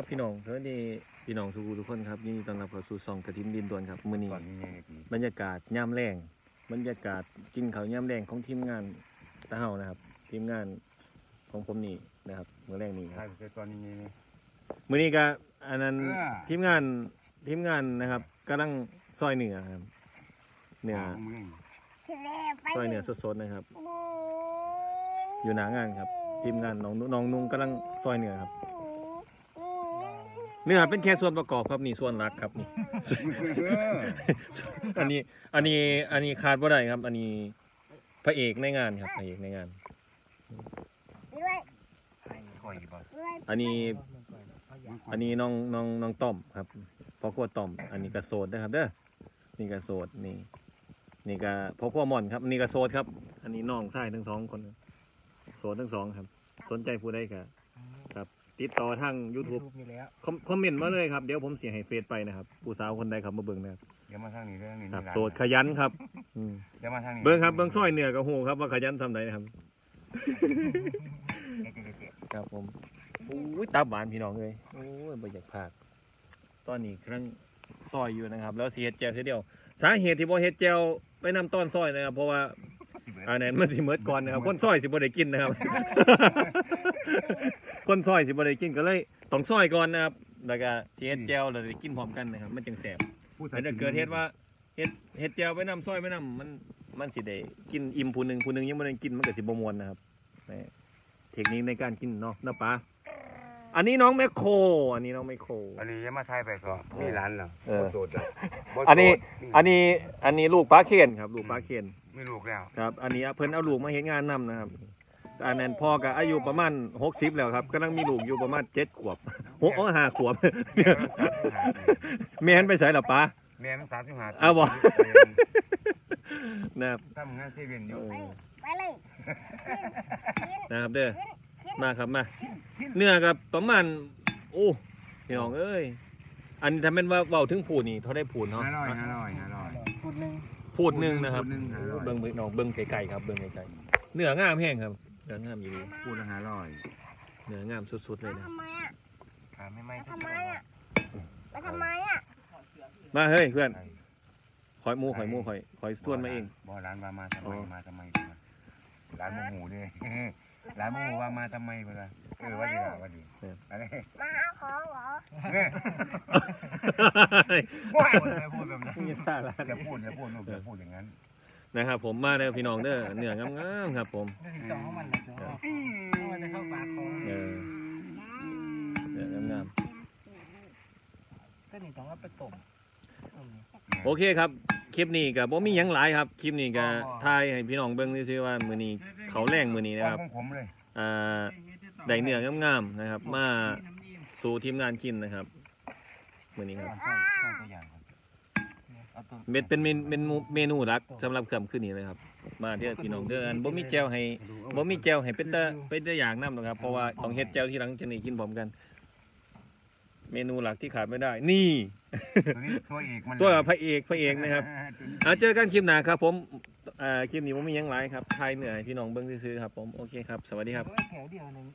บพี่น้องสวัสดีพี่น้องสุขุทุกคนครับยินดีต้อนรับเข้าสู่ซองกระทิมดินดวนครับมื้อนี้ก่อนนี้ไงพี่บรรยากาศย่ำแรงบรรยากาศกินข้าวย่ำแรงของทีมงานตาเฮานะครับ ทีมงานของผมนี่นะครับมื้อแรกนี้คใช่รับคือตอนนี้ไงมื้อนี้ก็อันนั้นเออทีมงานทีมงานนะครับกำลังซอยเนื้อครับเนื้อเมืองทะเลไปซอยเนื้อสดๆนะครับอืมอยู่หน้างานครับ ทีมงานน้องนุน้องนุ่งกำลังซอยเนื้อครับอืม เนื้อเป็นแค่ส่วนประกอบครับนี่ส่วนหลักครับนี่ อันนี้ อันนี้ อันนี้ขาดบ่ได้ครับ อันนี้พระเอกในงานครับพระเอกในงานด้วยก่อยบ่ด้วยอันนี้ อันนี้น้องน้องน้องต้อมครับพ่อครัวต้อม อันนี้กระโสดนะครับ เด้อ นี่กระโสดนี่ นี่ก็พ่อครัวหม่อนครับ นี่กระโสดครับ อันนี้น้องชายทั้งสองคนครับโสดทั้งสองครับ สนใจผู้ใดก็ครับ ติดต่อทาง YouTube มีแล้ว คอมคอมเมนต์มาเลยครับ เดี๋ยวผมเสียให้เฟซไปนะครับ ผู้สาวคนใดครับมาเบิ่งนะครับเดี๋ยวมาทางนี้เรื่องนี้ครับร้านโสดขยันครับอืมเดี๋ยวมาทางนี้เบิ้งครับเบิ้งซอยเหนือกับหูครับว่าขยันทำไหนนะครับครับผมโอ้ยตาบานพี่น้องเลยโอ้ยบ่อยากพลาดตอนนี้กำลังซอยอยู่นะครับ แล้วสีเฮ็ดแจวเสียเดียว สาเหตุที่บ่เฮ็ดแจวไปนำต้นซอยนะครับ เพราะว่าอันนั้นมันสิเมิดก่อนนะครับคนซอยสิบ่ได้กินนะครับ คนซอยสิบ่ได้กินก็เลยต้องซอยก่อนนะครับแล้วก็สิเฮ็ดแจวแล้วได้กินพร้อมกันนะครับ มันจึงแซ่บแต่ถ้าเกิดเหตุว่าเฮ็ดเฮ็ดแจวไปนำซอยไปนำมันมันสิได้กินอิ่มผู้หนึงผู้หนึงยังบ่ได้กินมันก็สิบ่ม่วนนะครับนี่เทคนิคในการกินเนาะนะป้าอันนี้น้องแมคโคร อันนี้น้องแมคโคร อันนี้ยังมาทายไปก็มีร้านเหรอเออบ่โสดเหรอบ่โสดอันนี้ อันนี้ อันนี้ลูกปลาเคนครับ ลูกปลาเคนมีลูกแล้ว ครับ อันนี้เพิ่นเอาลูกมาเฮ็ดงานนํนะครับ อันนั้นพ่อก็อายุประมาณ60แล้วครับกำลังมีลูกอยู่ประมาณ7ขวบหกเออห้าขวบแม่นไปไสล่ะป้าแม่มันสามสิบห้าเอาบ่นะครับทำงานเซเว่นอยู่ไปไปเลยกินนะครับเด้อมาครับมา เนื้อกับประมาณโอ้พี่น้องเอ้ยอันนี้ถ้าเป็นว่าเว้าถึงผูดนี่เขาได้ผูดเนาะห้าร้อยห้าร้อยห้าร้อยพูดหนึ่งผูดหนึ่งนะครับพูดหนึ่งห้าร้อยเบิ้งพี่น้องเบิ้งไกลๆครับเบิ้งไกลๆเนื้องามแห้งครับ เนื้องามอยู่ดีพูดละห้าร้อย เนื้องามสุดๆเลยนะทำไมอะอ่าไม่ไม่ทำไมอะไปทำไมอะ มาเฮ้ยเพื่อนคอยหมูคอยหมูคอยคอยส่วนมาเองบ่ร้านว่ามาทำไมอ๋อมาทำไมดีวะร้านโมโหด้วยร้านโมโหว่ามาทำไมเวลาเออว่าดีละว่าดีอะไรมาหาของเหรอเนี่ยว้ายอย่าพูดแบบนั้นอย่าพูดอย่าพูดลูกอย่าพูดอย่างนั้น นะครับ ผมมาเด้อพี่น้องเด้อเนื้องามๆครับ ผมก็ติดต่อของมันเลยจ้ะมันจะเข้าปากคอเออเนื้องามก็นี่ต้องเอาไปต้มต้มนี่ ๆโอเคครับ คลิปนี้กับบ่มีหยังหลายครับ คลิปนี้ก็ถ่ายให้พี่น้องเบิ่งซื่อๆว่ามื้อนี้เขาแรงมื้อนี้นะครับของผมเลยอ่าได้เนื้องามๆนะครับ มาสู่ทีมงานกินนะครับมื้อนี้ครับ ข้าวข้าวตัวอย่างครับเอาตัวเม็ดเป็นเมนเป็นเมนูหลักสำหรับค่ำคืนนี้เลยครับ มาเด้อพี่น้องเด้ออันบ่มีแจวให้บ่มีแจวให้เป็นตาเป็นตาอย่างนำหรอกครับเพราะว่าต้องเฮ็ดแจวที่หลังจะนี่กินพร้อมกัน เมนูหลักที่ขาดไม่ได้ นี่ ตัวนี้ตัวเอกมันตัวพระเอกพระเอกนะครับ เอาเจอกันคลิปหน้าครับ ผมอ่าคลิปนี้บ่มีหยังหลายครับถ่ายเหนื่อยพี่น้องเบิ่งซื่อๆครับผม โอเคครับ สวัสดีครับ แถวเดียวหนึง